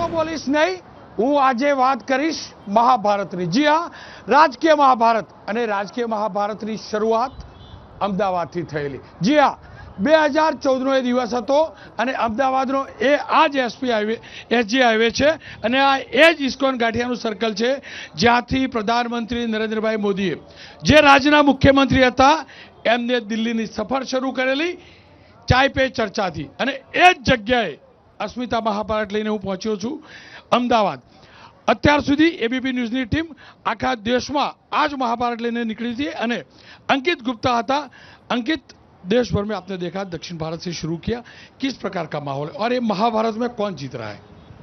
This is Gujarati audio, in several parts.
તો બોલીશ નહીં. હું આજે વાત કરીશ મહાભારતની. જી હા, રાજકીય મહાભારત અને રાજકીય મહાભારતની શરૂઆત અમદાવાદથી થયેલી. જી હા, બે હજાર ચૌદનો એ દિવસ હતો અને અમદાવાદનો એ આ જ એસપી હાઈવે, એસજી હાઈવે છે અને આ એ જ ઇસ્કોન ગાંઠિયાનું સર્કલ છે જ્યાંથી પ્રધાનમંત્રી નરેન્દ્રભાઈ મોદીએ જે રાજ્યના મુખ્યમંત્રી હતા, એમને દિલ્હીની સફર શરૂ કરેલી. ચાય પે ચર્ચાથી. અને એ જ જગ્યાએ અસ્મિતા મહાભારત લઈને હું પહોંચ્યો છું અમદાવાદ અત્યાર સુધી એબીપી ન્યૂઝની ટીમ આખા દેશમાં આ જ महाभारत लेने निकली थी અને अंकित गुप्ता था अंकित देश भर में आपने देखा दक्षिण भारत से शुरू किया किस प्रकार का माहौल है और ये महाभारत में कौन जीत रहा है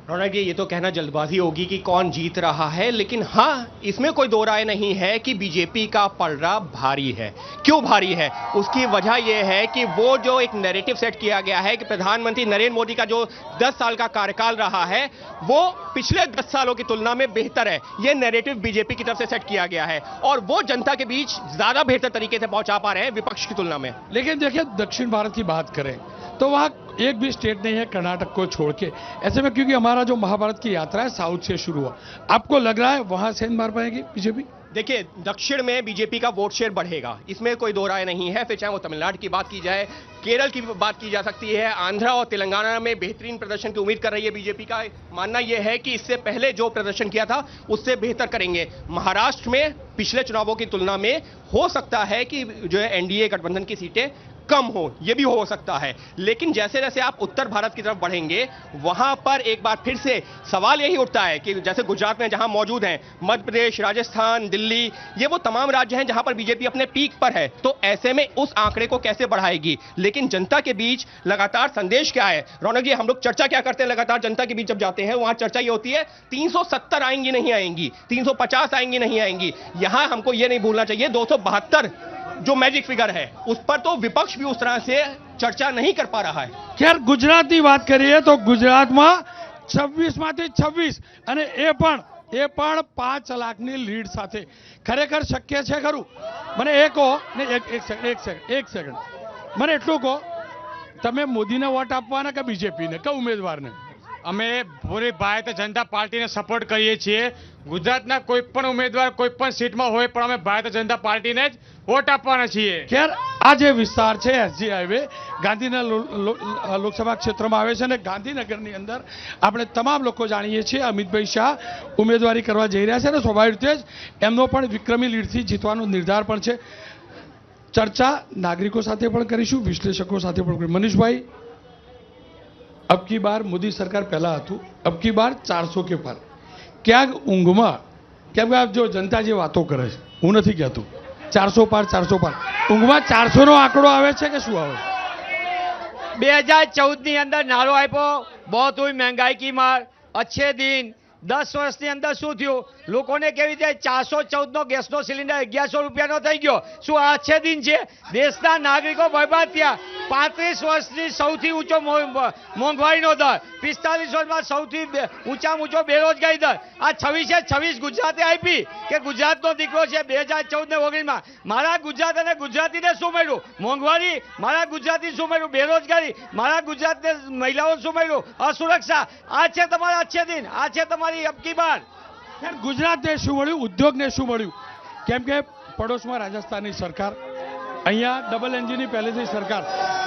रौनक जी, ये तो कहना जल्दबाजी होगी कि कौन जीत रहा है, लेकिन हाँ इसमें कोई दो राय नहीं है कि बीजेपी का पलड़ा भारी है। क्यों भारी है? उसकी वजह यह है कि वो जो एक नैरेटिव सेट किया गया है कि प्रधानमंत्री नरेंद्र मोदी का जो 10 साल का कार्यकाल रहा है, वो पिछले 10 सालों की तुलना में बेहतर है। ये नैरेटिव बीजेपी की तरफ़ से सेट किया गया है और वो जनता के बीच ज़्यादा बेहतर तरीके से पहुँचा पा रहे हैं विपक्ष की तुलना में। लेकिन देखिए, दक्षिण भारत की बात करें तो वहाँ एक भी स्टेट नहीं है कर्नाटक को छोड़ के। ऐसे में क्योंकि हमारा जो महाभारत की यात्रा है, साउथ से शुरू हुआ। आपको लग रहा है वहाँ सेंध मार पाएगी बीजेपी? देखिए, दक्षिण में बीजेपी का वोट शेयर बढ़ेगा। इसमें कोई दो राय नहीं है। फिर चाहे वो तमिलनाडु की बात की जाए, केरल की बात की जा सकती है, आंध्रा और तेलंगाना में बेहतरीन प्रदर्शन की उम्मीद कर रही है बीजेपी का। मानना यह है कि इससे पहले जो प्रदर्शन किया था, उससे बेहतर करेंगे। महाराष्ट्र में पिछले चुनावों की तुलना में हो सकता है कि जो है एनडीए गठबंधन की सीटें कम हो, ये भी हो सकता है। लेकिन जैसे जैसे आप उत्तर भारत की तरफ़ बढ़ेंगे, वहाँ पर एक बार फिर से सवाल यही उठता है कि जैसे गुजरात में जहाँ मौजूद हैं, मध्य प्रदेश, राजस्थान, दिल्ली, ये वो तमाम राज्य हैं जहाँ पर बीजेपी अपने पीक पर है। तो ऐसे में उस आंकड़े को कैसे बढ़ाएगी? लेकिन जनता के बीच लगातार संदेश क्या है? रौनक जी, हम लोग चर्चा क्या करते हैं? लगातार जनता के बीच जब जाते हैं, वहाँ चर्चा ये होती है 370 आएँगी नहीं आएँगी 350 आएँगी नहीं आएँगी। यहाँ हमको ये नहीं भूलना चाहिए, दो सौ बहत्तर जो मैजिक फिगर है उस पर तो विपक्ष भी उस तरह से चर्चा नहीं कर पा रहा है ખેર ગુજરાતની વાત કરીએ તો ગુજરાતમાં છવ્વીસમાંથી છવ્વીસ અને એ પણ એ પણ પાંચ લાખની લીડ સાથે ખરેખર શક્ય છે ખરું મને એ કહો ને એક એક સેકન્ડ એક સેકન્ડ એક સેકન્ડ મને એટલું કહો તમે મોદીને વોટ આપવાના કે બીજેપીને કે ઉમેદવારને અમે પૂરી ભારતીય જનતા પાર્ટીને સપોર્ટ કરીએ છીએ. ગુજરાતના કોઈ પણ ઉમેદવાર કોઈ પણ સીટમાં હોય પણ અમે ભારતીય જનતા પાર્ટીને જ વોટ આપવાના છીએ. ખેર, આ જે વિસ્તાર છે એસજી હાઈવે, ગાંધીના લો- લો- લોકસભા ક્ષેત્રમાં આવે છે અને ગાંધીનગરની અંદર આપણે તમામ લોકો જાણીએ છીએ, અમિતભાઈ શાહ ઉમેદવારી કરવા જઈ રહ્યા છે અને સ્વાભાવિક રીતે જ એમનો પણ વિક્રમી લીડથી જીતવાનો નિર્ધાર પણ છે. ચર્ચા નાગરિકો સાથે પણ કરીશું, વિશ્લેષકો સાથે પણ કરીશું. મનીષભાઈ અબકી બાર મોદી સરકાર પહેલાં હતું. અબકી બાર ચારસો કે પાર. ક્યાંક ઊંઘમાં, કેમ કે આ જો જનતા જે વાતો કરે છે, હું નથી કહેતો. ચારસો પાર ચારસો પાર. ઊંઘમાં ચારસોનો આંકડો આવે છે કે શું આવે? છે બે હજાર ચૌદની અંદર નારો આપ્યો. બહુ મહેંગાઈ કી માર. અચ્છે દિન દસ વર્ષની અંદર શું થયું? લોકોને કેવી રીતે ચારસો ચૌદનો ગેસનો સિલિન્ડર અગિયારસો રૂપિયાનો થઈ ગયો? શું આ છે દેશના નાગરિકો બરબાદ થયા. પાંત્રીસ વર્ષની સૌથી ઊંચો મોંઘવારીનો દર. પિસ્તાલીસ વર્ષમાં સૌથી ઊંચામાં ઊંચો બેરોજગારી દર. આ છવ્વીસે છવ્વીસ ગુજરાતે આપી કે ગુજરાતનો દીકરો છે બે હજાર ચૌદ ને ઓગણીસમાં. મારા ગુજરાત અને ગુજરાતીને શું મળ્યું? મોંઘવારી. મારા ગુજરાતી શું મળ્યું? બેરોજગારી. મારા ગુજરાતને મહિલાઓ શું મળ્યું? અસુરક્ષા. આ છે તમારા અચ્છે દિન આ છે તમારી અબકી બાર યાર ગુજરાતને શું મળ્યું? ઉદ્યોગને શું મળ્યું? કેમ કે પડોશમાં રાજસ્થાનની સરકાર અહીંયા ડબલ એન્જિનની પહેલેથી સરકાર.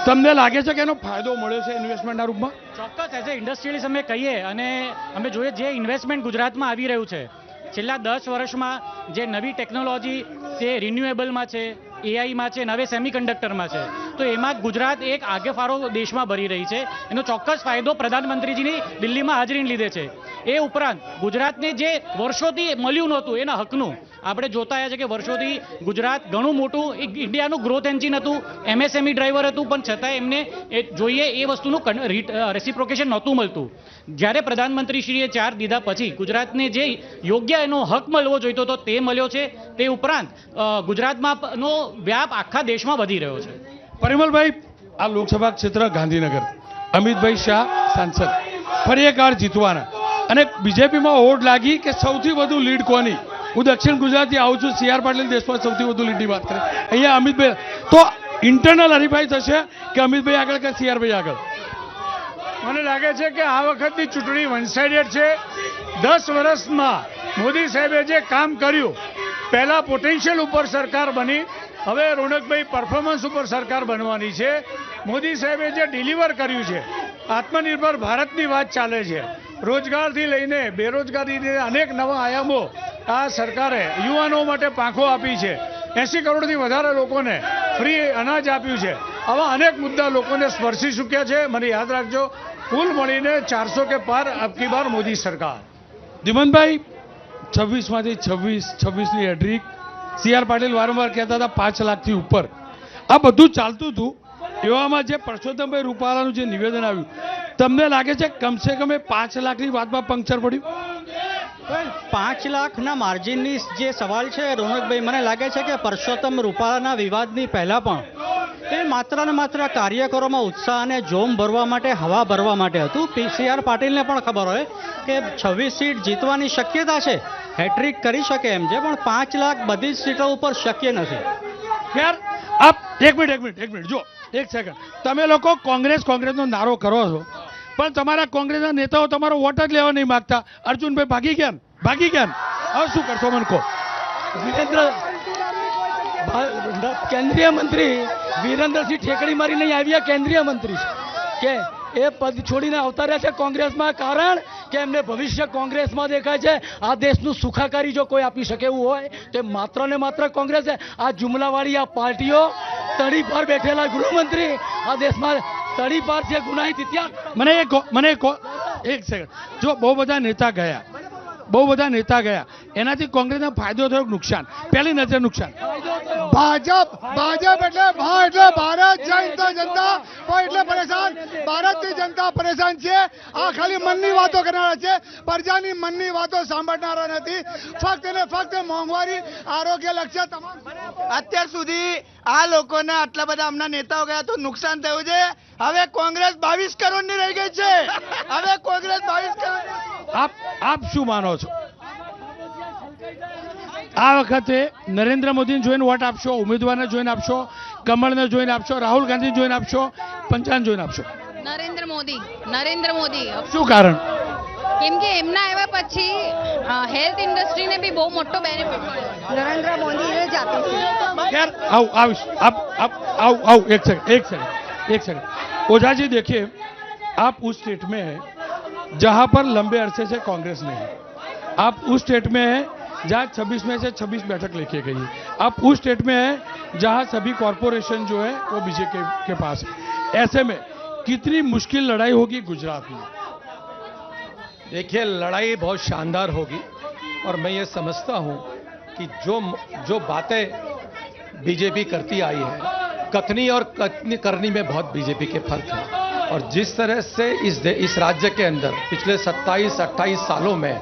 તમને લાગે છે કે એનો ફાયદો મળ્યો છે ઇન્વેસ્ટમેન્ટના રૂપમાં? ચોક્કસ એઝ એ ઇન્ડસ્ટ્રીઅલિસ્ટ અમે કહીએ અને અમે જોઈએ જે ઇન્વેસ્ટમેન્ટ ગુજરાતમાં આવી રહ્યું છે. છેલ્લા દસ વર્ષમાં જે નવી ટેકનોલોજી તે રિન્યુએબલમાં છે એઆઈમાં છે નવે સેમિકન્ડક્ટરમાં છે. તો એમાં ગુજરાત એક આગેફારો દેશમાં ભરી રહી છે. એનો ચોક્કસ ફાયદો પ્રધાનમંત્રીજીની દિલ્હીમાં હાજરીને લીધે છે. એ ઉપરાંત ગુજરાતને જે વર્ષોથી મળ્યું નહોતું એના હકનું આપણે જોતા આવ્યા છે કે વર્ષોથી ગુજરાત ઘણું મોટું, એક ઇન્ડિયાનું ગ્રોથ એન્જિન હતું એમએસએમઈ ડ્રાઈવર હતું, પણ છતાં એમને એ જોઈએ એ વસ્તુનું રેસિપ્રોકેશન નહોતું મળતું. જ્યારે પ્રધાનમંત્રીશ્રીએ ચાર દીધા પછી ગુજરાતને જે યોગ્ય એનો હક મળવો જોઈતો હતો તે મળ્યો છે, તે ઉપરાંત ગુજરાતમાં નો વ્યાપ આખા દેશમાં વધી રહ્યો છે. પરિમલભાઈ, આ લોકસભા ક્ષેત્ર ગાંધીનગર. અમિતભાઈ શાહ, સાંસદ. ફરી એક જીતવાના. અને બીજેપીમાં ઓઢ લાગી કે સૌથી વધુ લીડ કોની? હું દક્ષિણ ગુજરાતથી આવું છું. સી આર પાટીલ દેશમાં સૌથી વધુ લીટી વાત કરે. અહીંયા અમિતભાઈ, તો ઇન્ટરનલ હરીફાઈ થશે કે અમિતભાઈ આગળ કે સીઆરભાઈ આગળ? મને લાગે છે કે આ વખતની ચૂંટણી વન સાઇડેડ છે. દસ વર્ષમાં મોદી સાહેબે જે કામ કર્યું, પહેલા પોટેન્શિયલ ઉપર સરકાર બની, હવે રોનકભાઈ પરફોર્મન્સ ઉપર સરકાર બનવાની છે. મોદી સાહેબે જે ડિલિવર કર્યું છે, આત્મનિર્ભર ભારતની વાત ચાલે છે. રોજગારથી લઈને બેરોજગારીને અનેક નવા આયામો આ સરકારે યુવાનો માટે પાંખો આપી છે. એસી કરોડથી વધારે લોકોને ફ્રી અનાજ આપ્યું છે. આવા અનેક મુદ્દા લોકોને સ્પર્શી ચૂક્યા છે. મને યાદ રાખજો, કુલ મળીને ચારસો કે પાર અબકી બાર મોદી સરકાર. દિમનભાઈ, છવ્વીસમાંથી છવ્વીસ, છવ્વીસની હેડ્રિક સી આર પાટીલ વારંવાર કહેતા હતા, પાંચ લાખથી ઉપર. આ બધું ચાલતું હતું. એવામાં જે પરસોત્તમભાઈ રૂપાલાનું જે નિવેદન આવ્યું, તમને લાગે છે કમસે કમ એ પાંચ લાખની વાતમાં પંક્ચર પડ્યું? પાંચ લાખના માર્જિનની જે સવાલ છે, રોનકભાઈ, મને લાગે છે કે પરસોત્તમ રૂપાલાના વિવાદની પહેલાં પણ એ માત્ર ને માત્ર કાર્યકરોમાં ઉત્સાહ અને જોમ ભરવા માટે, હવા ભરવા માટે હતું. પીસીઆર પાટીલને પણ ખબર હોય કે છવ્વીસ સીટ જીતવાની શક્યતા છે. હેટ્રિક કરી શકે એમ છે, પણ પાંચ લાખ બધી જ સીટો ઉપર શક્ય નથી. યાર આપ એક મિનિટ એક મિનિટ એક મિનિટ જો એક સેકન્ડ તમે લોકો કોંગ્રેસ, કોંગ્રેસનો નારો કરો છો, પણ તમારા કોંગ્રેસના નેતાઓ તમારો વોટ જ લેવા નહીં માગતા. અર્જુનભાઈ, ભાગી ગયા ભાગી ગયા હવે શું કરશો, મને કહો. વિરેન્દ્ર કેન્દ્રીય મંત્રી વિરેન્દ્રસિંહ ઠેકડી મારી નહીં આવ્યા કેન્દ્રીય મંત્રી કે એ પદ છોડીને આવતા રહ્યા છે કોંગ્રેસમાં, કારણ કે એમને ભવિષ્ય કોંગ્રેસમાં દેખાય છે. આ દેશનું સુખાકારી જો કોઈ આપી શકે એવું હોય, તો માત્ર ને માત્ર કોંગ્રેસ આ જુમલાવાળી, આ પાર્ટીઓ તળી પર બેઠેલા ગૃહમંત્રી, આ દેશમાં તળી પર છે ગુનાહિત ઇતિહાસ. મને એક મને એક સેકન્ડ જો બહુ બધા નેતા ગયા, બહુ બધા નેતા ગયા એનાથી કોંગ્રેસને ફાયદો થયો નુકસાન? પહેલી નજર નુકસાન. ભાજપ ભાજપ એટલે ભા એટલે ભારત જનતા જનતા. એટલે પરેશાન. ભારતની જનતા પરેશાન છે. આ ખાલી મનની વાતો કરનારા છે. પ્રજાની મનની વાતો સાંભળનારા નથી. ફક્ત ને ફક્ત મોંઘવારી આરોગ્ય લક્ષ્ય તમામ. અત્યાર સુધી આ લોકોને આટલા બધા હમણાં નેતાઓ ગયા તો નુકસાન થયું છે. હવે કોંગ્રેસ બાવીસ કરોડની રહી ગઈ છે. હવે કોંગ્રેસ બાવીસ કરોડ આપ આપ શું માનો છો? આ વખતે નરેન્દ્ર મોદીને જોઈને વોટ આપશો ઉમેદવારને જોઈને આપશો કમળને જોઈને આપશો રાહુલ ગાંધીને જોઈને આપશો પંચાને જોઈને આપશો નરેન્દ્ર મોદી નરેન્દ્ર મોદી શું કારણ કેમ કે એમના આવ્યા પછી હેલ્થ ઇન્ડસ્ટ્રીને બી બહુ મોટો બેનિફિટ મળ્યો નરેન્દ્ર મોદી જ આપે यार आओ आओ आप आप आओ आओ एक सेकंड एक सेकंड एक सेकंड ओझा जी देखिए आप उस स्टेट में हैं जहां पर लंबे अरसे से कांग्रेस नहीं है आप उस स्टेट में हैं जहाँ 26 में से 26 बैठक लेके गई अब उस स्टेट में है जहाँ सभी कॉरपोरेशन जो है वो बीजेपी के, के पास है। ऐसे में कितनी मुश्किल लड़ाई होगी गुजरात में? देखिए लड़ाई बहुत शानदार होगी और मैं ये समझता हूँ कि जो जो बातें बीजेपी करती आई है कथनी और कथनी करनी में बहुत बीजेपी के फ़र्क है। और जिस तरह से इस इस राज्य के अंदर पिछले 27-28 सालों में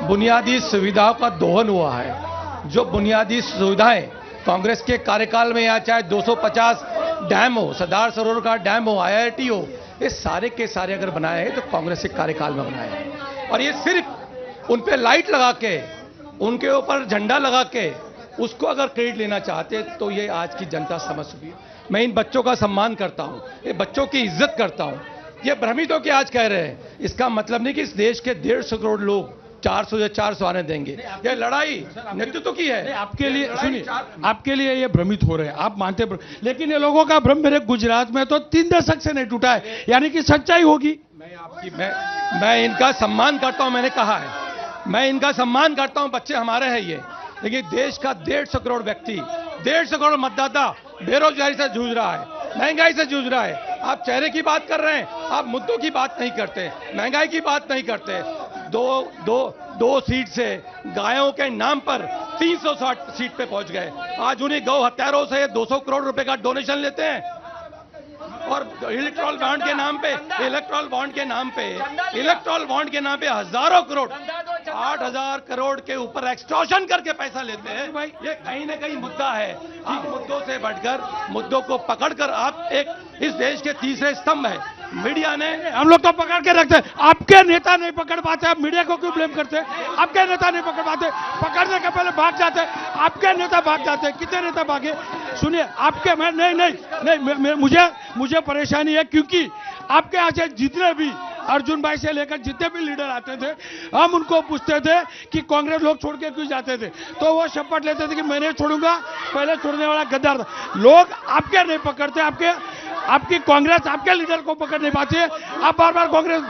बुनियादी सुविधाओं का दोहन हुआ है। जो बुनियादी सुविधाएँ कांग्रेस के कार्यकाल में या चाहे 250 डैम हो, सरदार सरोवर का डैम हो, आईआईटी हो, ये सारे के सारे अगर बनाए हैं तो कांग्रेस के कार्यकाल में बनाए हैं। और ये सिर्फ़ उन पर लाइट लगा के, उनके ऊपर झंडा लगा के उसको अगर क्रेडिट लेना चाहते तो ये आज की जनता समझ चुकी है। मैं इन बच्चों का सम्मान करता हूँ, ये बच्चों की इज़्ज़त करता हूँ। ये भ्रमित होकर आज कह रहे हैं। इसका मतलब नहीं कि इस देश के डेढ़ सौ करोड़ लोग 400 या 400 आने देंगे। ये लड़ाई नेतृत्व की है। आपके लिए सुनिए आपके लिए ये भ्रमित हो रहे हैं। आप मानते लेकिन ये लोगों का भ्रम मेरे गुजरात में तो तीन दशक से नहीं टूटा है। यानी कि सच्चाई होगी। मैं आपकी मैं मैं इनका सम्मान करता हूँ मैंने कहा है। मैं इनका सम्मान करता हूँ बच्चे हमारे हैं ये। लेकिन देश का डेढ़ सौ करोड़ व्यक्ति डेढ़ सौ करोड़ मतदाता बेरोजगारी से जूझ रहा है महँगाई से जूझ रहा है। आप चेहरे की बात कर रहे हैं आप मुद्दों की बात नहीं करते महँगाई की बात नहीं करते। दो दो दो सीट से गायों के नाम पर 360 सीट पे पहुँच गए। आज उन्हीं गौ हत्यारों से 200 करोड़ रुपए का डोनेशन लेते हैं। और इलेक्ट्रॉल बॉन्ड के नाम पे इलेक्ट्रॉल बॉन्ड के नाम पे इलेक्ट्रॉल बॉन्ड के नाम पे हज़ारों करोड़ आठ हज़ार करोड़ के ऊपर एक्सट्रॉशन करके पैसा लेते हैं। भाई। ये कहीं ना कहीं मुद्दा है। आप मुद्दों से बढ़कर मुद्दों को पकड़कर आप एक इस देश के तीसरे स्तंभ है। मीडिया ने, हम लोग तो पकड़ के रखते हैं। आपके नेता नहीं पकड़ पाते, आप मीडिया को क्यों ब्लेम करते आपके नेता नहीं पकड़ पाते। पकड़ने के पहले भाग जाते आपके नेता भाग जाते कितने नेता भागे? सुनिए, आपके, मैं, नहीं नहीं नहीं मुझे मुझे परेशानी है क्योंकि आपके यहाँ से जितने भी अर्जुन भाई से लेकर जितने भी लीडर आते थे हम उनको पूछते थे कि कांग्रेस लोग छोड़ के क्यों जाते थे तो वो शपथ लेते थे कि मैं नहीं छोड़ूंगा पहले छोड़ने वाला गद्दार था लोग आपके नहीं पकड़ते आपके आपकी कांग्रेस आपके लीडर को पकड़ नहीं पाती है आप बार बार कांग्रेस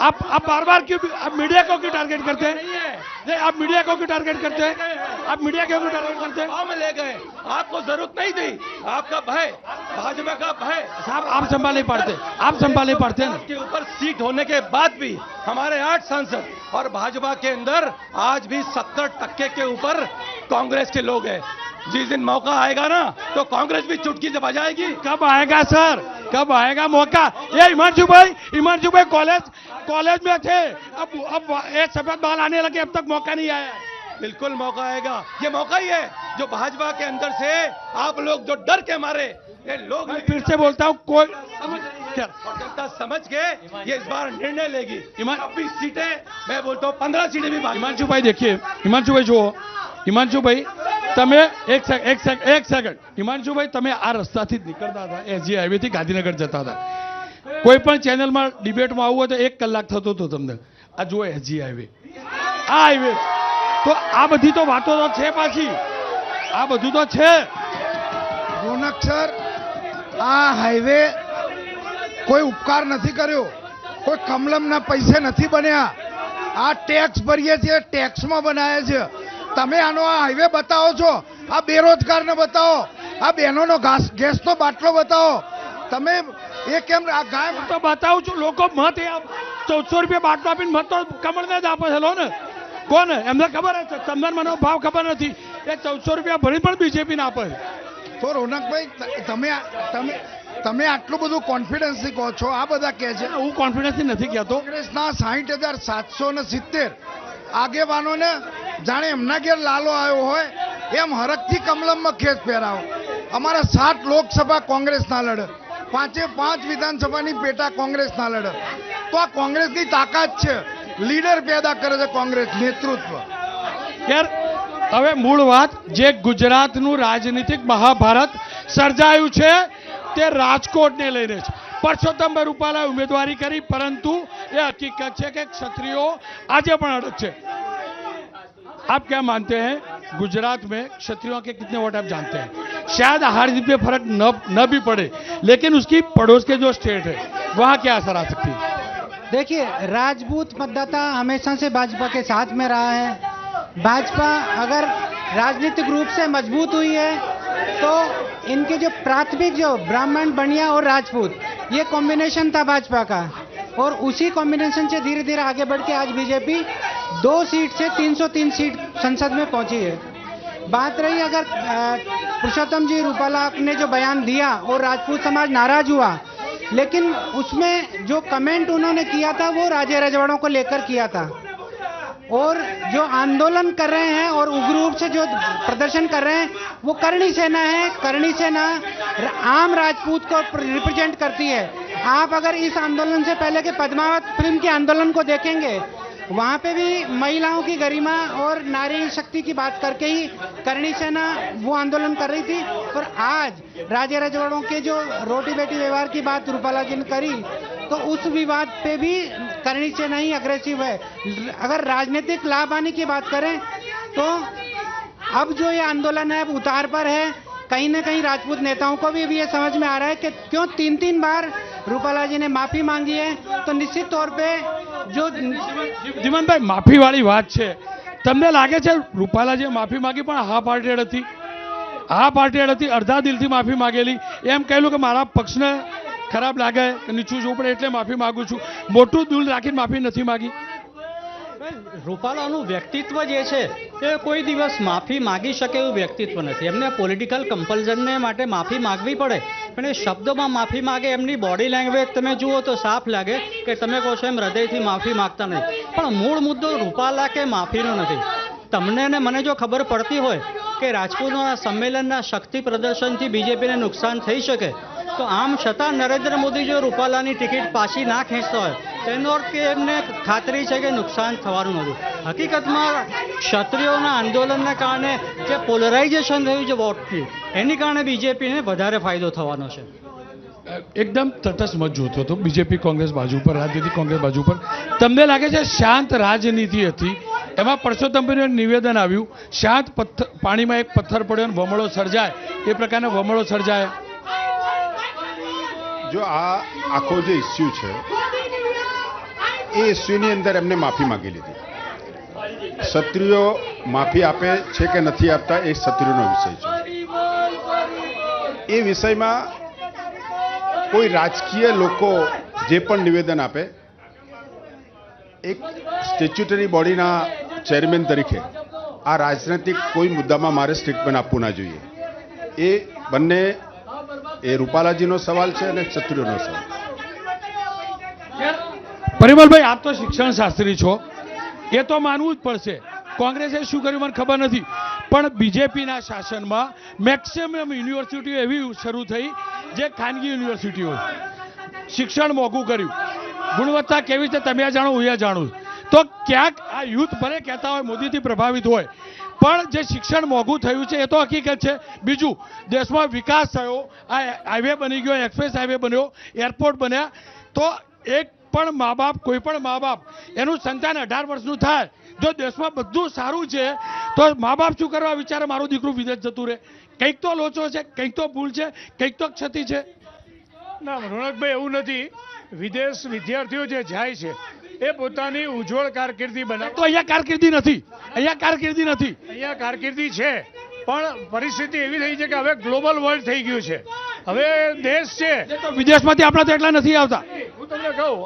आप आप बार बार क्यों आप मीडिया को क्यों टारगेट करते हैं नहीं आप मीडिया को क्यों टारगेट करते हैं आप मीडिया को क्यों टारगेट करते हैं। हम ले गए। आपको ज़रूरत नहीं थी। आपका भय भाजपा का भय। साहब आप संभाल नहीं पाते। आप संभाल नहीं पाते के ऊपर सीट होने के बाद भी हमारे आठ सांसद और भाजपा के अंदर आज भी सत्तर टक्के के ऊपर कांग्रेस के लोग हैं। जिस दिन मौका आएगा ना तो कांग्रेस भी चुटकी से बजाएगी। कब आएगा सर? कब आएगा मौका? ये हिमांशु भाई हिमांशु भाई कॉलेज कॉलेज में थे। अब अब ये सफ़ेद बाल आने लगे अब तक मौका नहीं आया। बिल्कुल मौका आएगा ये मौका ही है जो भाजपा के अंदर से आप लोग जो डर के मारे ये लोग मैं फिर से बोलता हूँ कोई क्या और जनता समझ के ये इस बार निर्णय लेगी छब्बीस सीटें मैं बोलता हूँ पंद्रह सीटें भी भाजपा हिमांशु भाई देखिए हिमांशु ભાઈ જુઓ હિમાંશુ ભાઈ તમે એક સેક એક સેક એક સેકન્ડ હિમાંશુ ભાઈ તમે આ રસ્તાથી જ નીકળતા હતા એસજી હાઈવેથી ગાંધીનગર જતા હતા કોઈ પણ ચેનલમાં ડિબેટમાં આવવું હોય તો એક કલાક થતો હતો તમને આ જુઓ એસજી હાઈવે આ હાઈવે તો આ બધી તો વાતો તો છે પાછી. આ બધું તો છે. રોનક સર આ હાઈવે કોઈ ઉપકાર નથી કર્યો. કોઈ કમલમના પૈસે નથી બન્યા. આ ટેક્સ ભરીએ છીએ ટેક્સમાં બનાવ્યા છે. તમે આનો આ હાઈવે બતાવો છો. આ બેરોજગારને બતાવો. આ બહેનોનો ઘાસ ગેસનો બાટલો બતાવો. તમે એ કેમ આ ગાય તો બતાવું છું લોકો મત ચૌદસો રૂપિયા બાટલો આપીને મત તો કમળને જ આપે છે લો ને. કોને એમને ખબર છે? તમને મને ભાવ ખબર નથી. એ ચૌદસો રૂપિયા ભરી પણ બીજેપીને આપે. તો રોનકભાઈ તમે તમે તમે આટલું બધું કોન્ફિડન્સથી કહો છો આ બધા કહે છે. હું કોન્ફિડન્સથી નથી કહેતો. કોંગ્રેસના સાહીઠ હજાર સાતસો ને સિત્તેર. આગેવાનોને જાણે એમના ઘેર લાલો આવ્યો હોય એમ હરકથી કમલમમાં ખેસ પહેરાવો. અમારા સાત લોકસભા કોંગ્રેસના લડત પાંચે પાંચ વિધાનસભાની પેટા કોંગ્રેસના લડત તો આ કોંગ્રેસની તાકાત છે. લીડર પેદા કરે છે કોંગ્રેસ નેતૃત્વ યાર હવે મૂળ વાત જે ગુજરાતનું રાજનીતિક મહાભારત સર્જાયું છે તે રાજકોટને લઈને છે પરસોત્તમભાઈ રૂપાલાએ ઉમેદવારી કરી પરંતુ એ હકીકત છે કે ક્ષત્રિયો આજે પણ અડગ છે आप क्या मानते हैं गुजरात में क्षत्रियों के कितने वोट आप जानते हैं शायद हार जीत में फर्क न न भी पड़े लेकिन उसकी पड़ोस के जो स्टेट है वहाँ क्या असर आ सकती है देखिए, राजपूत मतदाता हमेशा से भाजपा के साथ में रहा है। भाजपा अगर राजनीतिक रूप से मज़बूत हुई है तो इनके जो प्राथमिक, जो ब्राह्मण बनिया और राजपूत, ये कॉम्बिनेशन था भाजपा का। और उसी कॉम्बिनेशन से धीरे धीरे आगे बढ़ के आज बीजेपी दो सीट से 303 सीट संसद में पहुँची है। बात रही अगर पुरुषोत्तम जी रूपाला ने जो बयान दिया और राजपूत समाज नाराज़ हुआ लेकिन उसमें जो कमेंट उन्होंने किया था, वो राजे रजवाड़ों को लेकर किया था। और जो आंदोलन कर रहे हैं और उग्र रूप से जो प्रदर्शन कर रहे हैं, वो करणी सेना है। करणी सेना आम राजपूत को रिप्रेजेंट करती है। आप अगर इस आंदोलन से पहले के पद्मावत फ़िल्म के आंदोलन को देखेंगे वहाँ पे भी महिलाओं की गरिमा और नारी शक्ति की बात करके ही करणी सेना वो आंदोलन कर रही थी। और आज राजे रजवाड़ों के जो रोटी बेटी व्यवहार की बात रूपाला जी ने करी तो उस विवाद पे भी करणी सेना ही अग्रेसिव है। अगर राजनीतिक लाभ आने की बात करें तो अब जो ये आंदोलन है अब उतार पर है। कहीं ना कहीं राजपूत नेताओं को भी, भी ये समझ में आ रहा है कि क्यों तीन तीन बार रूपाला जी ने माफ़ी मांगी है तो निश्चित तौर पे जो જીવનભાઈ, માફીવાળી વાત છે. તમને લાગે છે રૂપાલાજીએ માફી માંગી, પણ હા પાર્ટેડ હતી? હા પાર્ટેડ હતી, અડધા દિલથી માફી માગેલી. એમ કહેલું કે મારા પક્ષને ખરાબ લાગે નીચું જોવું પડે એટલે માફી માગું છું. મોટું દિલ રાખીને માફી નથી માગી. રૂપાલાનું વ્યક્તિત્વ જે છે, એ કોઈ દિવસ માફી માગી શકે એવું વ્યક્તિત્વ નથી. એમને પોલિટિકલ કમ્પલ્ઝનને માટે માફી માગવી પડે. પણ એ શબ્દોમાં માફી માગે, એમની બોડી લેંગ્વેજ તમે જુઓ તો સાફ લાગે કે તમે કહો છો એમ હૃદયથી માફી માગતા નથી પણ મૂળ મુદ્દો રૂપાલા કે માફીનો નથી. તમને ને મને જો ખબર પડતી હોય કે રાજપૂતોના સંમેલનના શક્તિ પ્રદર્શનથી બીજેપીને નુકસાન થઈ શકે, તો આમ છતાં નરેન્દ્ર મોદી જો રૂપાલાની ટિકિટ પાછી ના ખેંચતા હોય તેનો અર્થ કે એમને ખાતરી છે કે નુકસાન થવાનું નથી હકીકતમાં ક્ષત્રિયોના આંદોલનના કારણે જે પોલરાઇઝેશન થયું છે વોટથી, એની કારણે બીજેપીને વધારે ફાયદો થવાનો છે. એકદમ તટસ્થ મત જોતો હતો બીજેપી કોંગ્રેસ બાજુ પર રાજનીતિ કોંગ્રેસ બાજુ પર તમને લાગે છે શાંત રાજનીતિ હતી? એમાં પરસોત્તમભાઈનું નિવેદન આવ્યું, શાંત પથ્થર, પાણીમાં એક પથ્થર પડ્યો અને વમળો સર્જાય. એ પ્રકારના વમળો સર્જાય. જો આ આખો જે ઇસ્યુ છે, એ ઇસ્યુની અંદર એમને માફી માંગી લીધી. ક્ષત્રિયો માફી આપે છે કે નથી આપતા એ ક્ષત્રિયોનો વિષય છે. એ વિષયમાં કોઈ રાજકીય લોકો જે પણ નિવેદન આપે, એક સ્ટેચ્યુટરી બોડીના ચેરમેન તરીકે આ રાજનૈતિક કોઈ મુદ્દામાં મારે સ્ટેટમેન્ટ આપવું ના જોઈએ. એ બંને એ રૂપાલાજીનો સવાલ છે અને ક્ષત્રિયોનો સવાલ પરિમલભાઈ, આપ તો શિક્ષણ શાસ્ત્રી છો. એ તો માનવું જ પડશે. કોંગ્રેસે શું કર્યું મને ખબર નથી. પણ બીજેપીના શાસનમાં મેક્સિમમ યુનિવર્સિટીઓ એવી શરૂ થઈ જે ખાનગી યુનિવર્સિટીઓ. શિક્ષણ મોંઘું કર્યું. ગુણવત્તા કેવી છે તમે જાણો, હું એ જાણું તો ક્યાંક આ યુથ ભલે કહેતા હોય, મોદીથી પ્રભાવિત હોય, પણ જે શિક્ષણ મોંઘું થયું છે, એ તો હકીકત છે. બીજું, દેશમાં વિકાસ થયો, આ હાઈવે બની ગયો, એક્સપ્રેસ હાઈવે બન્યો, એરપોર્ટ બન્યા, તો એક પણ મા બાપ કોઈ પણ મા બાપ એનું સંતાન અઢાર વર્ષનું થાય. જો દેશમાં બધું સારું છે, તો મા બાપ શું કરવા વિચારે? મારું દીકરું વિદેશ જતું રહે. કંઈક તો લોચો છે, કંઈક તો ભૂલ છે, કંઈક તો ક્ષતિ છે. ના, રોનકભાઈ, એવું નથી. વિદેશ વિદ્યાર્થીઓ જે જાય છે એ પોતાની ઉજ્જવળ કારકિર્દી બનાવે. તો અહીંયા કારકિર્દી નથી. અહીંયા કારકિર્દી નથી. અહીંયા કારકિર્દી છે પણ પરિસ્થિતિ એવી થઈ છે કે હવે ગ્લોબલ વર્લ્ડ થઈ ગયું છે. હવે દેશ છે. વિદેશમાંથી આપણા તો એટલા નથી આવતા. હું તમને કહું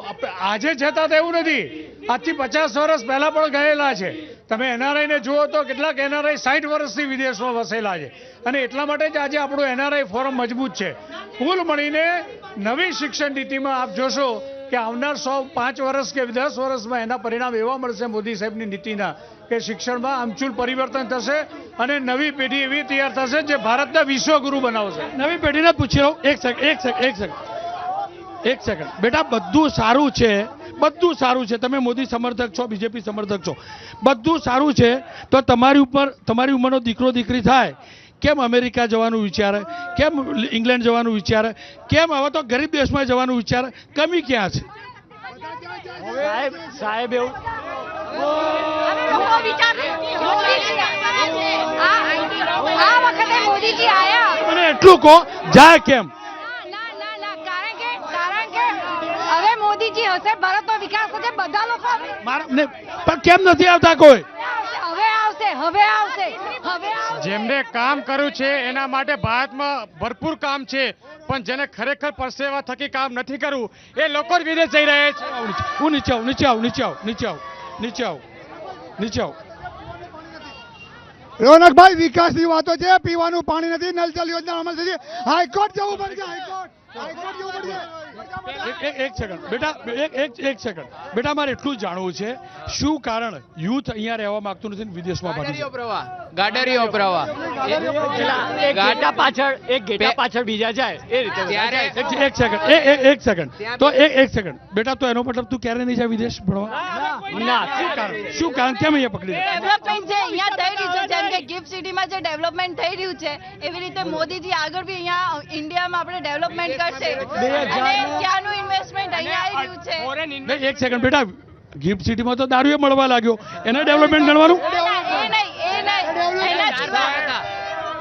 આજે જતા તો એવું નથી. આજથી પચાસ વર્ષ પહેલા પણ ગયેલા છે. તમે એનઆરઆઈ ને જુઓ તો કેટલાક એનઆરઆઈ સાઠ વર્ષથી વિદેશમાં વસેલા છે. અને એટલા માટે જ આજે આપણું એનઆરઆઈ ફોરમ મજબૂત છે. કુલ મળીને નવી શિક્ષણ નીતિમાં આપ જોશો કે આવનાર સો પાંચ વર્ષ કે દસ વર્ષમાં એના પરિણામ એવા મળશે મોદી સાહેબની નીતિના કે શિક્ષણમાં આમચૂલ પરિવર્તન થશે અને નવી પેઢી એવી તૈયાર થશે જે ભારતના વિશ્વગુરુ બનાવશે. નવી પેઢીને પૂછી એક સેકન્ડ એક સેકન્ડ એક સેકન્ડ એક સેકન્ડ બેટા, બધું સારું છે બધું સારું છે. તમે મોદી સમર્થક છો બીજેપી સમર્થક છો. બધું સારું છે તો તમારી ઉપર તમારી ઉંમરનો દીકરો દીકરી થાય. કેમ અમેરિકા જવાનું વિચારે? કેમ ઇંગ્લેન્ડ જવાનું વિચારે? કેમ હવે તો ગરીબ દેશમાં જવાનું વિચારે? કમી ક્યાં છે? સાહેબ સાહેબ એવું. આ વખતે મોદીજી આયા. મને એટલું કહો જાય કેમ કારણ કે કારણ કે હવે મોદીજી હશે ભારતનો વિકાસ થશે બધા લોકો પણ કેમ નથી આવતા કોઈ? હવે આવશે હવે આવશે હવે જેમને કામ કર્યું છે એના માટે ભારતમાં ભરપૂર કામ છે પણ જેને ખરેખર પરસેવા થકી કામ નથી કરવું એ લોકો જ વિદેશ જઈ રહ્યા છે. હું નીચે આવું નીચે આવું નીચે આવું નીચે આવું નીચે આવું નીચે આવું. રોનકભાઈ વિકાસની વાતો છે પીવાનું પાણી નથી નલ જલ યોજના અમલ થઈ છે હાઈકોર્ટ જવું પડશે હાઈકોર્ટ. એક એક- એક સેકન્ડ બેટા એક એક એક સેકન્ડ બેટા મારે એટલું જાણવું છે. શું કારણ યુથ અહીંયા રહેવા માંગતું નથી વિદેશમાં ભાગી? ગાડરીઓ પ્રવાહ. ગાડા પાછળ એક ગેટા પાછળ બીજા જાય એ રીતે ત્યારે- એક સેકન્ડ એ એ- એક સેકન્ડ તો એક એક સેકન્ડ બેટા તો એનો મતલબ તું ક્યારે નહીં જાય વિદેશ ભણવા? ના શું કારણ? શું કારણ? કેમ અહીંયા પકડી કે ગિફ્ટ સિટીમાં જે ડેવલપમેન્ટ થઈ રહ્યું છે એવી રીતે મોદીજી આગળ બી અહીંયા ઇન્ડિયામાં આપણે ડેવલપમેન્ટ કરશે. અને ત્યાંનું ઇન્વેસ્ટમેન્ટ અહીંયા આવી રહ્યું છે. એક સેકન્ડ બેટા. ગિફ્ટ સિટીમાં તો દારૂએ મળવા લાગ્યો. એને ડેવલપમેન્ટ ગણવાનું?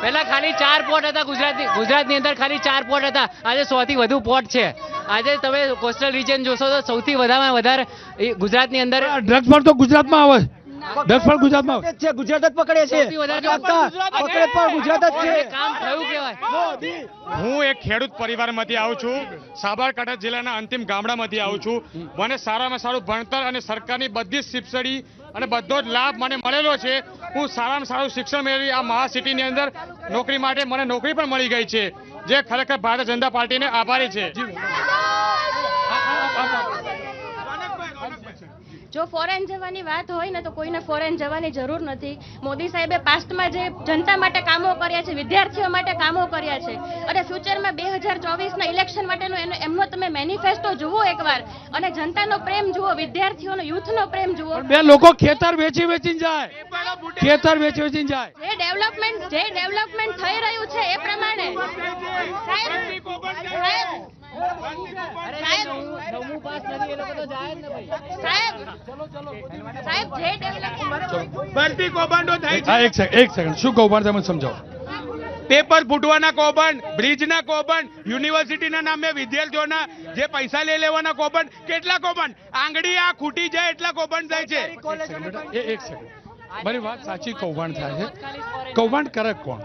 પહેલા ખાલી ચાર પોર્ટ હતા ગુજરાતની. ગુજરાતની અંદર ખાલી ચાર પોર્ટ હતા. આજે સો થી વધુ પોર્ટ છે. આજે તમે કોસ્ટલ રિજન જોશો તો સૌથી વધારેમાં વધારે એ ગુજરાતની અંદર ડ્રગ્સ પણ તો ગુજરાતમાં આવે. ડ્રગ્સ પણ ગુજરાતમાં છે ગુજરાત જ પકડે છે. પકડે પણ ગુજરાત જ છે. કામ થયું કહેવાય. હું એક ખેડૂત પરિવારમાંથી આવું છું. સાબરકાંઠા જિલ્લાના અંતિમ ગામડામાંથી આવું છું. મને સારામાં સારું ભણતર અને સરકારની બધી જ સબસિડી અને બધો જ લાભ મને મળેલો છે. હું સારામાં સારું શિક્ષણ મેળવી આ મહા સિટીની અંદર નોકરી માટે મને નોકરી પણ મળી ગઈ છે. જે ખરેખર ભારતીય જનતા પાર્ટીને આભારી છે. જો ફોરેન જવાની વાત હોય ને તો કોઈને ફોરેન જવાની જરૂર નથી. મોદી સાહેબે પાસ્ટમાં જે જનતા માટે કામો કર્યા છે વિદ્યાર્થીઓ માટે કામો કર્યા છે અને ફ્યુચરમાં બે હજાર ચોવીસના ઇલેક્શન માટેનો એનો એમનો તમે મેનિફેસ્ટો જુઓ એકવાર અને જનતાનો પ્રેમ જુઓ વિદ્યાર્થીઓનો યુથનો પ્રેમ જુઓ. બે લોકો ખેતર વેચી વેચીને જાય. ખેતર વેચી વેચીને જાય. જે ડેવલપમેન્ટ જે ડેવલપમેન્ટ થઈ રહ્યું છે એ પ્રમાણે. સાહેબ સાહેબ નવમું પાસ નથી એ લોકો તો જાય જ ને ભાઈ. સાહેબ સાહેબ જે ડેવલપમેન્ટ ભરતી. કૌભાંડો થાય છે. એક સેકન્ડ એક સેકન્ડ શું કૌભાંડ તમે સમજાવો. પેપર ફૂટવાના કૌભાંડ બ્રિજના કૌભાંડ યુનિવર્સિટીના નામે વિદ્યાર્થીઓના જે પૈસા લઈ લેવાના કૌભાંડ કેટલા કૌભાંડ? આંગળી આ ખૂટી જાય એટલા કૌભાંડ થાય છે. એક સેકન્ડ મારી વાત સાચી કૌભાંડ થાય છે. કૌભાંડ કરે કોણ?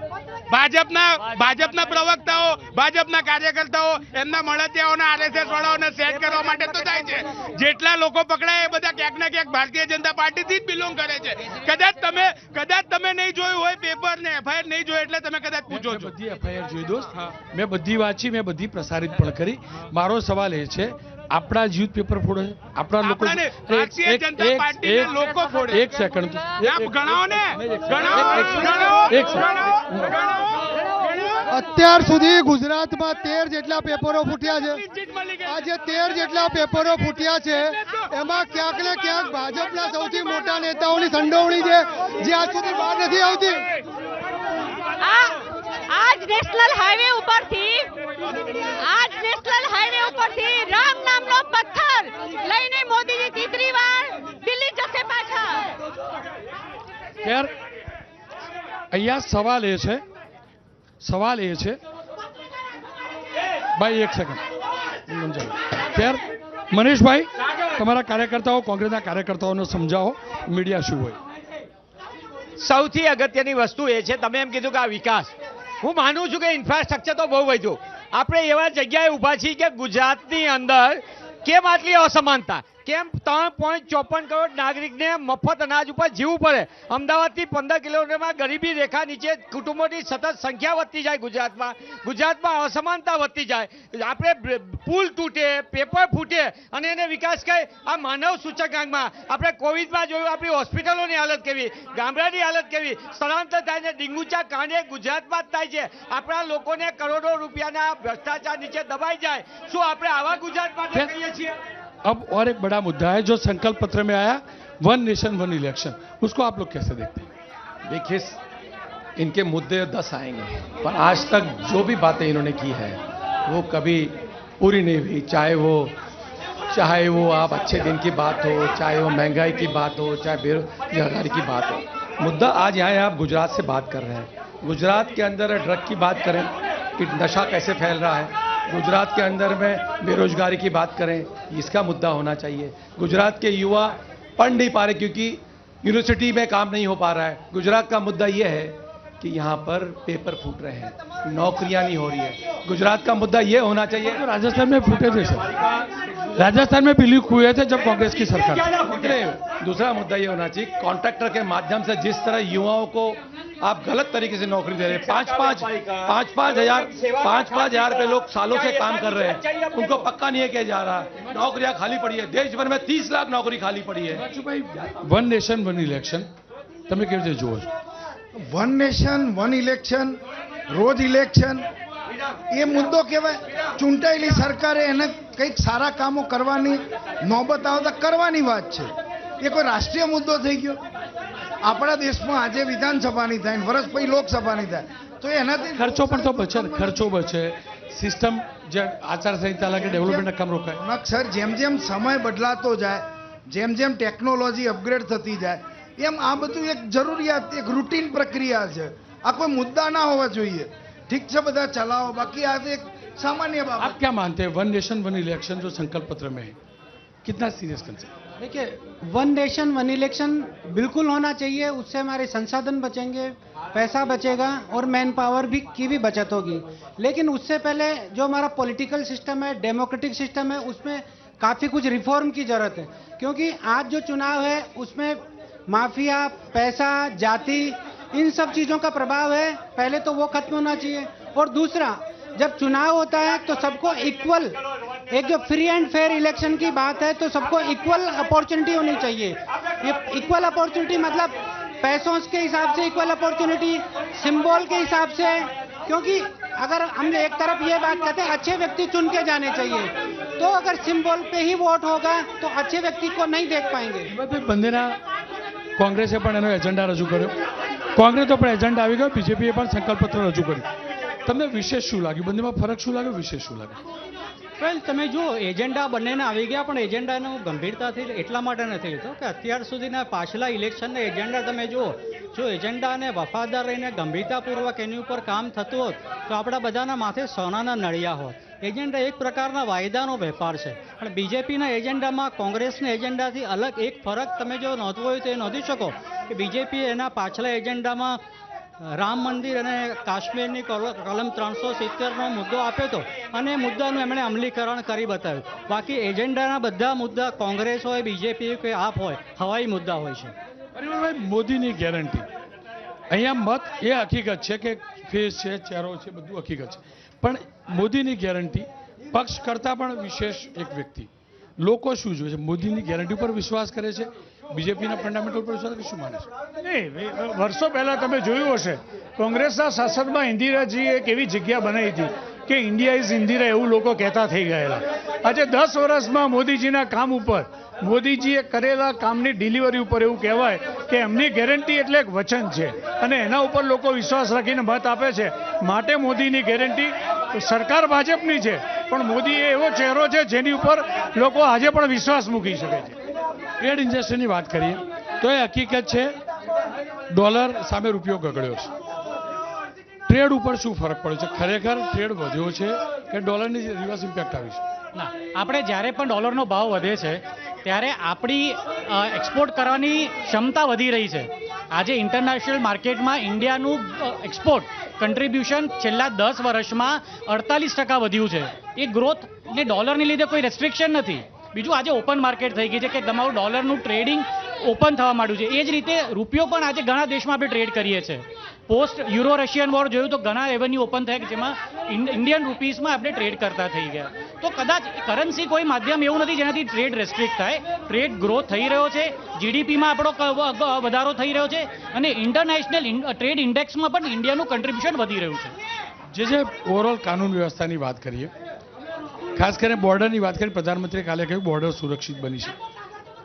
ભાજપના ભાજપના પ્રવક્તાઓ ભાજપના કાર્યકર્તાઓ એમના મળતિયાઓને આરએસએસ વાળાઓને સેટ કરવા માટે તો થાય છે. જેટલા લોકો પકડાય એ બધા ક્યાંક ને ક્યાંક ભારતીય જનતા પાર્ટીથી જ બિલોંગ કરે છે. કદાચ તમે કદાચ તમે નહીં જોયું હોય પેપર ને એફઆઈઆર નહીં જોયું એટલે તમે કદાચ પૂછો છો. બધી એફઆઈઆર જોઈ દોસ્ત. મેં બધી વાંચી મેં બધી પ્રસારિત પણ કરી. મારો સવાલ એ છે આપણા જ યુથ પેપર ફોડે આપણા લોકો ભારતીય જનતા પાર્ટીના લોકો ફોડે. એક સેકન્ડ ગણાવો ને એક અત્યાર સુધી ગુજરાતમાં તેર જેટલા પેપરો ફૂટ્યા છે. આજે તેર જેટલા પેપરો ફૂટ્યા છે. એમાં ક્યાંક ને ક્યાંક ભાજપના સૌથી મોટા નેતાઓની સંડોવણી છે જે આજ સુધી બહાર નથી આવતી. આજ નેશનલ હાઈવે ઉપરથી આજ નેશનલ હાઈવે ઉપરથી રામ નામનો પથ્થર લઈને મોદીજી ત્રીજી વાર દિલ્હી જશે પાછા. યાર અહીંયા સવાલ એ છે સવાલ એ છે. ભાઈ એક સેકન્ડ ત્યાર મનીષભાઈ તમારા કાર્યકર્તાઓ કોંગ્રેસના કાર્યકર્તાઓને સમજાવો મીડિયા શું હોય? સૌથી અગત્યની વસ્તુ એ છે તમે એમ કીધું કે આ વિકાસ. હું માનું છું કે ઇન્ફ્રાસ્ટ્રક્ચર તો બહુ વધ્યું. આપણે એવા જગ્યાએ ઊભા છીએ કે ગુજરાતની અંદર કેમ આટલી અસમાનતા? કેમ? ત્રણ પોઈન્ટ ચોપન કરોડ નાગરિકને મફત અનાજ ઉપર જીવવું પડે. અમદાવાદથી પંદર કિલોમીટરમાં ગરીબી રેખા નીચે કુટુંબોની સતત સંખ્યા વધતી જાય ગુજરાતમાં. ગુજરાતમાં અસમાનતા વધતી જાય. આપણે પુલ તૂટે પેપર ફૂટે અને એને વિકાસ કહે. આ માનવ સૂચકાંકમાં આપણે કોવિડમાં જોયું આપણી હોસ્પિટલોની હાલત કેવી ગામડાની હાલત કેવી. સ્થળાંતર થાય છે ડીંગુચા કાંડે ગુજરાતમાં જ થાય છે. આપણા લોકોને કરોડો રૂપિયાના ભ્રષ્ટાચાર નીચે દબાઈ જાય. શું આપણે આવા ગુજરાત માટે કહીએ છીએ? अब और एक बड़ा मुद्दा है जो संकल्प पत्र में आया वन नेशन वन इलेक्शन उसको आप लोग कैसे देखते हैं? देखिए, इनके मुद्दे दस आएँगे, पर आज तक जो भी बातें इन्होंने की है, वो कभी पूरी नहीं हुई। चाहे वो चाहे वो आप अच्छे दिन की बात हो, चाहे वो महँगाई की बात हो, चाहे बेरोजगारी की बात हो। मुद्दा आज यहाँ आप गुजरात से बात कर रहे हैं। गुजरात के अंदर ड्रग की बात करें, कि नशा कैसे फैल रहा है गुजरात के अंदर में बेरोजगारी की बात करें, इसका मुद्दा होना चाहिए। गुजरात के युवा पढ़ नहीं पा रहे क्योंकि यूनिवर्सिटी में काम नहीं हो पा रहा है। गुजरात का मुद्दा यह है कि यहाँ पर पेपर फूट रहे हैं नौकरियां नहीं हो रही है गुजरात का मुद्दा ये होना चाहिए राजस्थान में फूटे थे सर राजस्थान में भी लीक हुए थे जब कांग्रेस की सरकार थी। नहीं, दूसरा मुद्दा ये होना चाहिए कॉन्ट्रैक्टर के माध्यम से जिस तरह युवाओं को आप गलत तरीके से नौकरी दे रहे हैं पाँच पाँच पाँच पाँच हजार पाँच पाँच हजार रुपए लोग सालों से काम कर रहे हैं उनको पक्का नहीं है किया जा रहा नौकरियां खाली पड़ी है देश भर में तीस लाख नौकरी खाली पड़ी है વન નેશન વન ઇલેક્શન તમે કેવી રીતે જુઓ છો વન નેશન વન ઇલેક્શન રોજ ઇલેક્શન એ મુદ્દો કહેવાય. ચૂંટાયેલી સરકારે એને કંઈક સારા કામો કરવાની નોબત આવતા કરવાની વાત છે. એ કોઈ રાષ્ટ્રીય મુદ્દો થઈ ગયો. આપણા દેશમાં આજે વિધાનસભાની થાય વર્ષ પછી લોકસભાની થાય. તો એનાથી ખર્ચો પણ તો બચે ખર્ચો બચે. સિસ્ટમ જે આચારસંહિતા લાગે ડેવલપમેન્ટના કામ રોકાય. સર જેમ જેમ સમય બદલાતો જાય જેમ જેમ ટેકનોલોજી અપગ્રેડ થતી જાય એમ આ બધું એક જરૂરિયાત એક રૂટીન પ્રક્રિયા છે આ કોઈ મુદ્દા ના હોવા જોઈએ ઠીક છે બધા ચલાવો બાકી આ તો એક સામાન્ય બાબત आप क्या मानते हैं वन नेशन वन इलेक्शन जो संकल्प पत्र में है कितना सीरियस कंसेप्ट देखिए वन नेशन वन इलेक्शन बिल्कुल होना चाहिए उससे हमारे संसाधन बचेंगे पैसा बचेगा और मैन पावर भी की भी बचत होगी लेकिन उससे पहले जो हमारा पॉलिटिकल सिस्टम है डेमोक्रेटिक सिस्टम है उसमें काफ़ी कुछ रिफॉर्म की ज़रूरत है क्योंकि आज जो चुनाव है उसमें माफिया, पैसा, जाति, इन सब चीज़ों का प्रभाव है। पहले तो वो खत्म होना चाहिए। और दूसरा, जब चुनाव होता है तो सबको इक्वल एक जो फ्री एंड फेयर इलेक्शन की बात है तो सबको इक्वल अपॉर्चुनिटी होनी चाहिए। ये इक्वल अपॉर्चुनिटी मतलब पैसों के हिसाब से इक्वल अपॉर्चुनिटी सिंबल के हिसाब से क्योंकि अगर हम एक तरफ़ ये बात कहते हैं, अच्छे व्यक्ति चुन के जाने चाहिए। तो अगर सिंबल पे ही वोट होगा तो अच्छे व्यक्ति को नहीं देख पाएँगे। बंदेरा કોંગ્રેસે પણ એનો એજન્ડા રજૂ કર્યો. કોંગ્રેસનો પણ એજન્ડા આવી ગયો, બીજેપીએ પણ સંકલ્પપત્ર રજૂ કર્યું. તમને વિશેષ શું લાગ્યું? બંનેમાં ફરક શું લાગ્યો? વિશેષ શું લાગ્યું? વેલ તમે જુઓ, એજન્ડા બંનેને આવી ગયા, પણ એજન્ડાનો ગંભીરતાથી એટલા માટે નથી લીધો કે અત્યાર સુધીના પાછલા ઇલેક્શનના એજન્ડા તમે જુઓ, જો એજન્ડાને વફાદાર રહીને ગંભીરતાપૂર્વક એની ઉપર કામ થતું હોત, તો આપણા બધાના માથે સોનાના નળિયા હોત. એજન્ડા એક પ્રકારના વાયદાનો વેપાર છે. પણ બીજેપીના એજન્ડામાં કોંગ્રેસના એજન્ડાથી અલગ એક ફરક તમે જો નોંધવો હોય તો એ નોંધી શકો કે બીજેપી એના પાછલા એજન્ડામાં રામ મંદિર અને કાશ્મીરની કલ- કલમ ત્રણસો સિત્તેરનો મુદ્દો આપ્યો હતો. અને એ મુદ્દાનું એમણે અમલીકરણ કરી બતાવ્યું. બાકી એજન્ડાના બધા મુદ્દા કોંગ્રેસ હોય, બીજેપી કે આપ હોય, હવાઈ મુદ્દા હોય છે. પરિમલભાઈ મોદીની ગેરંટી. અહીંયા મત એ હકીકત છે કે ફેસ છે, ચહેરો છે, બધું હકીકત છે. પણ મોદીની ગેરંટી. પક્ષ કરતાં પણ વિશેષ એક વ્યક્તિ. લોકો શું જોઈએ છે? મોદીની ગેરંટી ઉપર વિશ્વાસ કરે છે? બીજેપીના ફંડામેન્ટલ પર વિશ્વાસ શું માને છે? વર્ષો પહેલા તમે જોયું હશે. કોંગ્રેસના શાસનમાં ઇન્દિરાજીએ એક એવી જગ્યા બનાવી હતી. કે ઇન્ડિયા ઇઝ ઇન્દિરા એવું લોકો કહેતા થઈ ગયેલા. આજે દસ વર્ષમાં મોદીજીના કામ ઉપર, મોદીજીએ કરેલા કામની ડિલિવરી ઉપર એવું કહેવાય કે એમની ગેરંટી એટલે એક વચન છે. અને એના ઉપર લોકો વિશ્વાસ રાખીને મત આપે છે. માટે મોદીની ગેરંટી સરકાર ભાજપની છે. પણ મોદી એ એવો ચહેરો છે જેની ઉપર લોકો આજે પણ વિશ્વાસ મૂકી શકે છે. ટ્રેડ ઇન્ડસ્ટ્રીની વાત કરીએ, તો એ હકીકત છે, ડોલર સામે રૂપિયો ગગડ્યો છે. ટ્રેડ ઉપર શું ફરક પડ્યો છે? ખરેખર ટ્રેડ વધ્યો છે કે ડોલરની રિવર્સ ઇમ્પેક્ટ આવી છે? ના, આપણે જ્યારે પણ ડોલરનો ભાવ વધે છે, ત્યારે આપણી એક્સપોર્ટ કરવાની ક્ષમતા વધી રહી છે. આજે ઇન્ટરનેશનલ માર્કેટમાં ઇન્ડિયાનું એક્સપોર્ટ કન્ટ્રીબ્યુશન છેલ્લા દસ વર્ષમાં અડતાલીસ ટકા વધ્યું છે. એ ગ્રોથ ને ડોલરને લીધે કોઈ રેસ્ટ્રિક્શન નથી. બીજું આજે ઓપન માર્કેટ થઈ ગઈ છે કે તમારું ડોલરનું ટ્રેડિંગ ઓપન થવા માંડ્યું છે. એ જ રીતે રૂપિયો પણ આજે ઘણા દેશમાં આપણે ટ્રેડ કરીએ છીએ. પોસ્ટ યુરો રશિયન વોર જોયું તો ઘણા રેવન્યુ ઓપન થયા કે જેમાં ઇન્ડિયન રૂપીસમાં આપણે ટ્રેડ કરતા થઈ ગયા. તો કદાચ કરન્સી કોઈ માધ્યમ એવું નથી જેનાથી ટ્રેડ રેસ્ટ્રિક્ટ થાય. ટ્રેડ ગ્રોથ થઈ રહ્યો છે. જીડીપીમાં આપણો વધારો થઈ રહ્યો છે. અને ઇન્ટરનેશનલ ટ્રેડ ઇન્ડેક્સમાં પણ ઇન્ડિયાનું કન્ટ્રીબ્યુશન વધી રહ્યું છે. જે જે ઓવરઓલ કાનૂન વ્યવસ્થાની વાત કરીએ ખાસ કરીને બોર્ડરની વાત કરીએ પ્રધાનમંત્રીએ કાલે કહ્યું બોર્ડર સુરક્ષિત બની છે.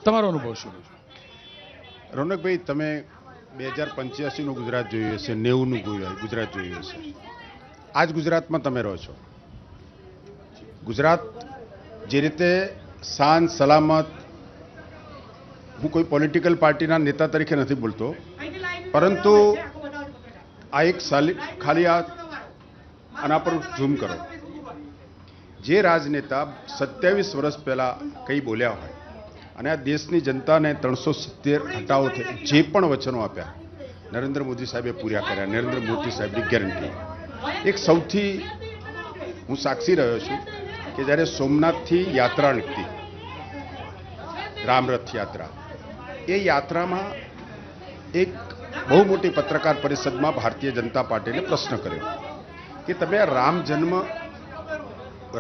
તમારો અનુભવ શું છે? રોનકભાઈ તમે બે હજાર પંચ્યાસીનું ગુજરાત જોયું હશે નેવુંનું ગુજરાત જોયું હશે આજ ગુજરાતમાં તમે રહો છો. ગુજરાત જે રીતે શાન સલામત, હું કોઈ પોલિટિકલ પાર્ટીના નેતા તરીકે નથી બોલતો, પરંતુ આ એક ખાલી આના પર ઝૂમ કરો. જે રાજનેતા સત્યાવીસ વર્ષ પહેલા કંઈ બોલ્યા હોય અને આ દેશની જનતાને ત્રણસો સિત્તેર હટાવો જે પણ વચનો આપ્યા, નરેન્દ્ર મોદી સાહેબે પૂર્યા કર્યા. નરેન્દ્ર મોદી સાહેબની ગેરંટી. એક સૌથી હું સાક્ષી રહ્યો છું કે જ્યારે સોમનાથથી યાત્રા નીકળી, રામરથ યાત્રા, એ યાત્રામાં એક બહુ મોટી પત્રકાર પરિષદમાં ભારતીય જનતા પાર્ટીને પ્રશ્ન કર્યો કે તમે આ રામ જન્મ,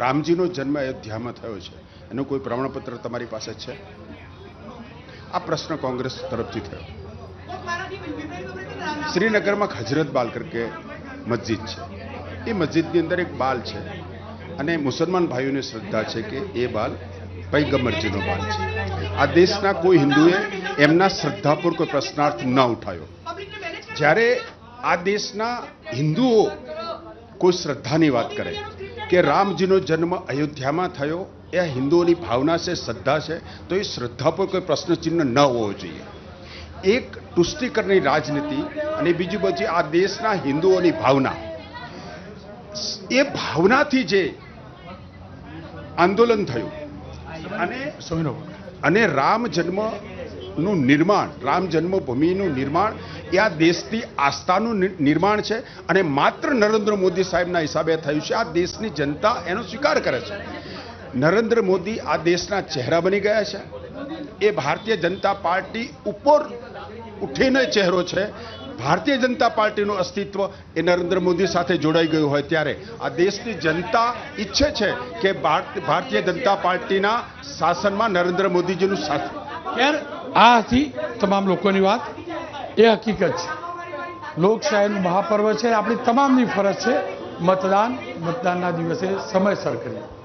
રામજીનો જન્મ અયોધ્યામાં થયો છે. એનું કોઈ પ્રમાણપત્ર તમારી પાસે છે? આ પ્રશ્ન કોંગ્રેસ તરફથી થયો. શ્રીનગરમાં હજરત બાલ કરકે મસ્જિદ છે. એ મસ્જિદની અંદર એક બાલ છે અને મુસલમાન ભાઈઓની શ્રદ્ધા છે કે એ બાલ પૈગંબરજીનો બાલ છે. આ દેશના કોઈ હિન્દુએ એમના શ્રદ્ધા પર કોઈ પ્રશ્નાર્થ ન ઉઠાયો. જ્યારે આ દેશના હિન્દુઓ કોઈ શ્રદ્ધાની વાત કરે કે રામજીનો જન્મ અયોધ્યામાં થયો એ હિન્દુઓની ભાવના છે, શ્રદ્ધા છે, તો એ શ્રદ્ધા પર કોઈ પ્રશ્નચિહ્ન ન હોવો જોઈએ. એક તુષ્ટિકરની રાજનીતિ અને બીજી પછી આ દેશના હિન્દુઓની ભાવના. એ ભાવનાથી જે આંદોલન થયું અને અને રામ જન્મનું નિર્માણ, રામ જન્મભૂમિનું નિર્માણ એ આ દેશની આસ્થાનું નિર્માણ છે અને માત્ર નરેન્દ્ર મોદી સાહેબના હિસાબે થયું છે. આ દેશની જનતા એનો સ્વીકાર કરે છે. નરેન્દ્ર મોદી આ દેશના ચહેરા બની ગયા છે. એ ભારતીય જનતા પાર્ટી ઉપર ઉઠીને ચહેરો છે. ભારતીય જનતા પાર્ટીનું અસ્તિત્વ એ નરેન્દ્ર મોદી સાથે જોડાઈ ગયું હોય ત્યારે આ દેશની જનતા ઈચ્છે છે કે ભારતીય જનતા પાર્ટીના શાસનમાં નરેન્દ્ર મોદીજીનું શાસન. ખેર, આ હતી તમામ લોકોની વાત. એ હકીકત છે. લોકશાહીનું મહાપર્વ છે. આપણી તમામની ફરજ છે મતદાન. મતદાનના દિવસે સમયસર કરીએ.